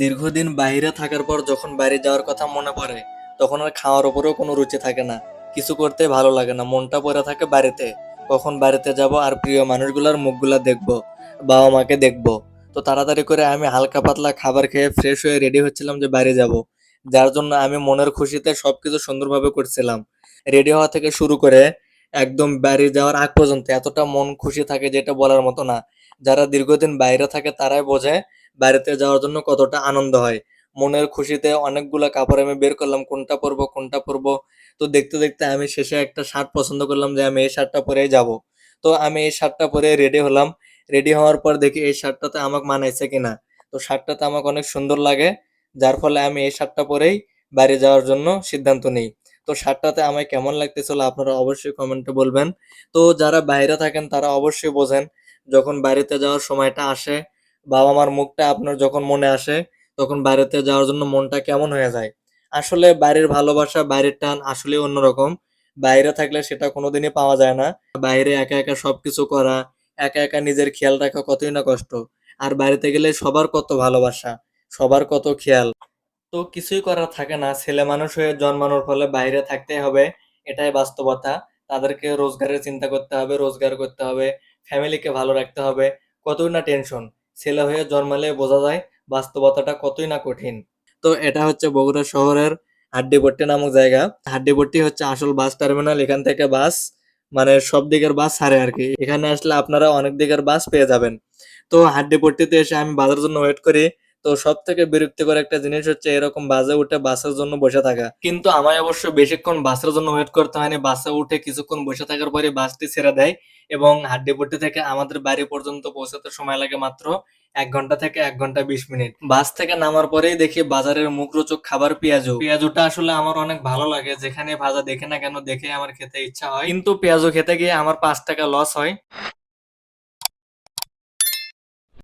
দীর্ঘদিন বাইরে থাকার পর যখন বাইরে যাওয়ার কথা মনে পড়ে, তখন আর খাওয়ার উপরেও কোনো রুচি থাকে না। কিছু করতে ভালো লাগে না, মনটা পড়ে থাকে বাড়িতে। কখন বাড়িতে যাব আর প্রিয় মানুষগুলোর মুখগুলা দেখব, বাবা মাকে দেখব। তো তাড়াতাড়ি করে আমি হালকা পাতলা খাবার খেয়ে ফ্রেশ হয়ে রেডি হচ্ছিলাম যে বাইরে যাব। যার জন্য আমি মনের খুশিতে সবকিছু সুন্দরভাবে করছিলাম। রেডি হওয়া থেকে শুরু করে একদম বাইরে যাওয়ার আগ পর্যন্ত এতটা মন খুশি থাকে যেটা বলার মতো না। যারা দীর্ঘদিন বাইরে থাকে তারাই বোঝে বাইরেতে যাওয়ার জন্য কতটা আনন্দ হয়। মনের খুশিতে অনেকগুলো কাপড় আমি বের করলাম, কোনটা পরবো কোনটা পরবো। তো দেখতে দেখতে আমি শেষে একটা শার্ট পছন্দ করলাম যে আমি এই শার্টটা পরেই যাব। তো আমি এই শার্টটা পরে রেডি হলাম। রেডি হওয়ার পর দেখি এই শার্টটাতে আমাকে মানাইছে কিনা। তো শার্টটাতে আমাকে অনেক সুন্দর লাগে, যার ফলে আমি এই শার্টটা পরেই বাইরে যাওয়ার জন্য সিদ্ধান্ত নিই। তো শার্টটাতে আমায় কেমন লাগতেছিল আপনারা অবশ্যই কমেন্টে বলবেন। তো যারা বাইরে থাকেন তারা অবশ্যই বোঝেন, যখন বাইরেতে যাওয়ার সময়টা আসে বাবা মার মুখটা আপনার যখন মনে আসে, তখন বাইরেতে যাওয়ার জন্য মনটা কেমন হয়ে যায়? আসলে বাইরের ভালোবাসা, বাইরের টান আসলে অন্যরকম। বাইরে থাকলে সেটা কোনোদিনই পাওয়া যায় না। বাইরে একা একা সবকিছু করা, একা একা নিজের খেয়াল রাখা কতই না কষ্ট। আর বাড়িতে গেলে সবার কত ভালোবাসা, সবার কত খেয়াল। তো কিছুই করার থাকে না। ছেলে মানুষ হয়ে জন্মানোর ফলে বাইরে থাকতে হবে, এটাই বাস্তবতা। তাদেরকে রোজগারের চিন্তা করতে হবে, রোজগার করতে হবে ফ্যামিলিকে ভালো রাখতে হবে। কতই না টেনশন ছেলে হয়ে জন্মালে বোঝা যায় বাস্তবতাটা কতই না কঠিন। তো এটা হচ্ছে বগুড়া শহরের হাড্ডিপট্টি নামক জায়গা। হাড্ডিপট্টি হচ্ছে আসল বাস টার্মিনাল, এখান থেকে বাস মানে সব দিকের বাস ছাড়ে আর কি। এখানে আসলে আপনারা অনেক দিকের বাস পেয়ে যাবেন। তো হাড্ডিপট্টিতে এসে আমি বাজার জন্য ওয়েট করি। তো সব থেকে বিরক্তিকর একটা জিনিস হচ্ছে এরকম বাসে উঠে বাসের জন্য বসে থাকা। কিন্তু আমায় অবশ্য বেশিক্ষণ বাসের জন্য ওয়েট করতে হয়নি। বাসে উঠে কিছুক্ষণ বসে থাকার পরে বাসটি ছেড়ে দেয় এবং হাড্ডিপট্টি থেকে আমাদের বাড়ি পর্যন্ত পৌঁছাতে সময় লাগে মাত্র এক ঘণ্টা থেকে এক ঘণ্টা বিশ মিনিট। বাস থেকে নামার পরেই দেখি বাজারের মুখরোচক খাবার পেঁয়াজু। পেঁয়াজুটা আসলে আমার অনেক ভালো লাগে। যেখানে ভাজা দেখে না কেন দেখে আমার খেতে ইচ্ছা হয়। কিন্তু পেঁয়াজু খেতে গিয়ে আমার পাঁচ টাকা লস হয়।